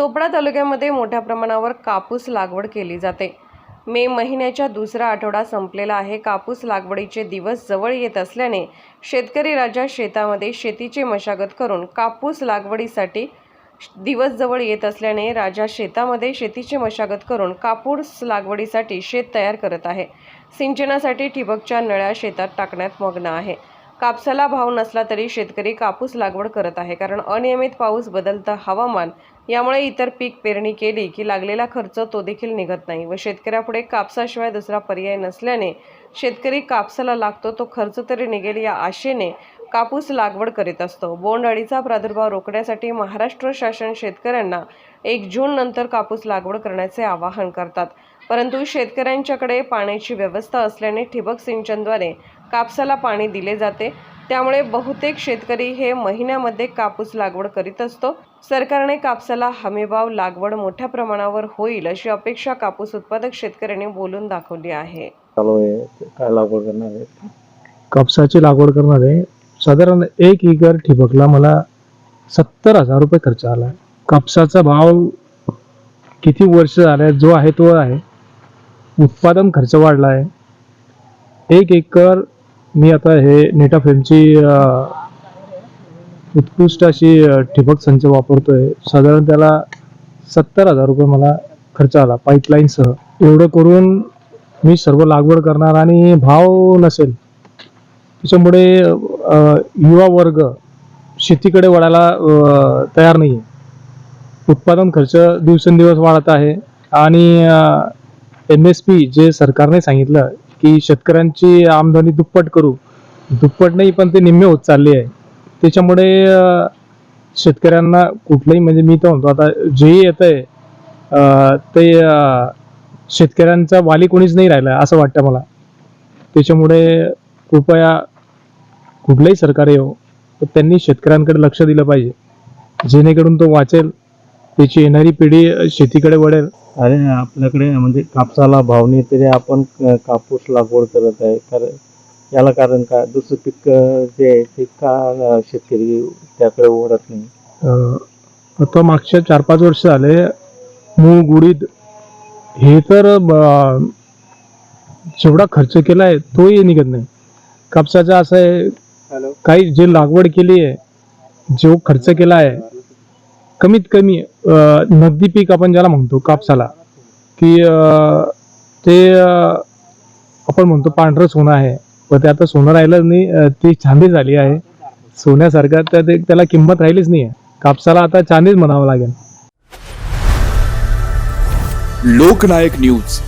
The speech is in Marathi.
चोपडा तालुक्यामध्ये मोठ्या प्रमाणावर कापूस लागवड केली जाते. मे महिन्याच्या दुसरा आठवडा संपलेला आहे. कापूस लागवडीचे दिवस जवळ येत असल्याने शेतकरी राजा शेतामध्ये शेतीची मशागत करून कापूस लागवडीसाठी दिवस जवळ येत असल्याने राजा शेतामध्ये शेतीची मशागत करून कापूस लागवडीसाठी शेत तयार करत आहे. सिंचनासाठी ठिबकच्या नळ्या शेतात टाकण्यात मग्न आहे. कापसाला भाव नसला तरी शेतकरी कापूस लागवड करत आहे कारण अनियमित पाऊस बदलतं हवामान. यामुळे इतर पीक पेरणी केली की लागलेला खर्च तो देखील निघत नाही व शेतकऱ्यापुढे कापसाशिवाय दुसरा पर्याय नसल्याने शेतकरी कापसाला लागतो तो खर्च तरी निघेल या आशेने कापूस लागवड करीत असतो. बोंडअळीचा प्रादुर्भाव रोखण्यासाठी महाराष्ट्र शासन शेतकऱ्यांना एक जून नंतर कापूस लागवड करण्याचे आवाहन करतात. परंतु शेतकऱ्यांच्याकडे पाण्याची व्यवस्था असल्याने ठिबक सिंचनद्वारे कापसाला पाणी दिले जाते. त्यामुळे बहुतेक शेतकरी हे महिन्यामध्ये कापूस लागवड करीत असतो. सरकारने कापसाला हमीभाव लागवड मोठ्या प्रमाणावर होईल अशी अपेक्षा कापूस उत्पादक शेतकऱ्यांनी बोलून दाखवली आहे. काय लागवड करणार आहे कापसाची लागवड करणार आहे साधारण एक एकर ठिबकला मला सत्तर हजार रुपये खर्च आला. कापसाचा भाव किती वर्ष झाले जो आहे तो आहे. उत्पादन खर्च वाढला आहे एक एकर मी आता हे नेटा नेटाफेमची उत्कृष्ट अशी ठिबक संच वापरतोय. साधारण त्याला सत्तर हजार रुपये मला खर्च आला पाईपलाईनसह. एवढं करून मी सर्व लागवड करणार आणि भाव नसेल. त्याच्यामुळे युवा वर्ग शेतीकडे वळायला तयार नाही आहे उत्पादन खर्च दिवसेंदिवस वाढत आहे. आणि एम एस पी जे सरकारने सांगितलं की शेतकऱ्यांची आमदनी दुप्पट करू. दुप्पट नाही पण ते निम्मे होत चालले आहे. त्याच्यामुळे शेतकऱ्यांना कुठलंही म्हणजे मी तर म्हणतो आता जे येत आहे ते शेतकऱ्यांचा वाली कोणीच नाही राहिला असं वाटतं मला. त्याच्यामुळे कृपया कुठलंही सरकार येऊ तर त्यांनी शेतकऱ्यांकडे लक्ष दिलं पाहिजे. जेणेकरून तो वाचेल त्याची येणारी पिढी शेतीकडे वळेल. अरे आपल्याकडे म्हणजे कापसाला भाव नाही तरी आपण कापूस लागवड करत आहे. कारण याला कारण काय? दुसरं पीक जे आहे ते का शेतकरी त्याकडे ओढत नाही? अं, आता मागच्या चार पाच वर्ष झाले मूग उडीद हे तर जेवढा खर्च केला आहे तोही निघत नाही. कापसाचा असं आहे हॅलो. काही जे लागवड केली आहे जो खर्च केला आहे कमीत कमी नगदी पीक आपण ज्याला म्हणतो कापसाला की ते आपण म्हणतो पांढरं सोनं आहे. पण ते आता सोनं राहिलं नाही ती चांदी झाली आहे. सोन्यासारखं तर ते त्याला किंमत राहिलीच नाही आहे कापसाला आता चांदीच म्हणावं लागेल. लोकनायक न्यूज.